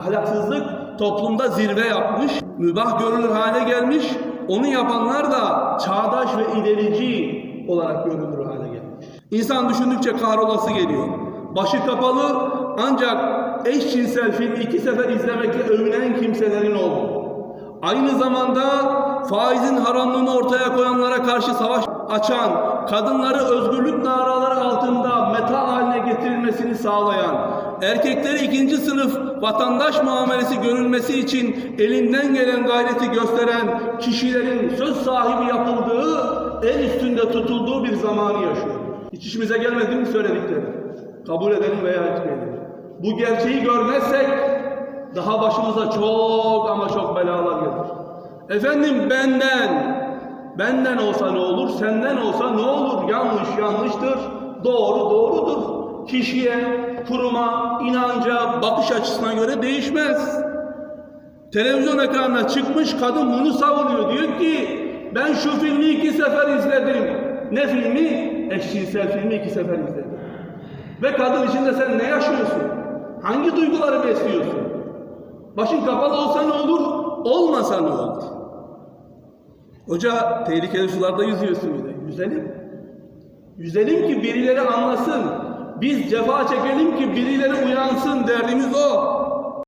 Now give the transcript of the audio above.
Ahlaksızlık toplumda zirve yapmış, mübah görülür hale gelmiş. Onu yapanlar da çağdaş ve ilerici olarak görülür hale gelmiş. İnsan düşündükçe kahrolası geliyor. Başı kapalı ancak eşcinsel filmi iki sefer izlemekle övünen kimselerin olduğu. Aynı zamanda faizin haramlığını ortaya koyanlara karşı savaş açan, kadınları özgürlük naraları altında getirilmesini sağlayan, erkekleri ikinci sınıf vatandaş muamelesi görülmesi için elinden gelen gayreti gösteren kişilerin söz sahibi yapıldığı, el üstünde tutulduğu bir zamanı yaşıyor. Hiç işimize gelmedi mi söyledikleri? Kabul edelim veya etmeyelim. Bu gerçeği görmezsek daha başımıza çok ama çok belalar gelir. Efendim benden, benden olsa ne olur, senden olsa ne olur? Yanlış yanlıştır, doğru doğrudur. Kişiye, kuruma, inanca, bakış açısına göre değişmez. Televizyon ekranına çıkmış kadın bunu savunuyor. Diyor ki ben şu filmi iki sefer izledim. Ne filmi? Eşcinsel filmi iki sefer izledim. Ve kadın içinde sen ne yaşıyorsun? Hangi duyguları besliyorsun? Başın kapalı olsa ne olur? Olmasa ne olur? Hoca tehlikeli sularda yüzüyorsun bir de. Yüzelim. Yüzelim ki birileri anlasın. Biz cefa çekelim ki o.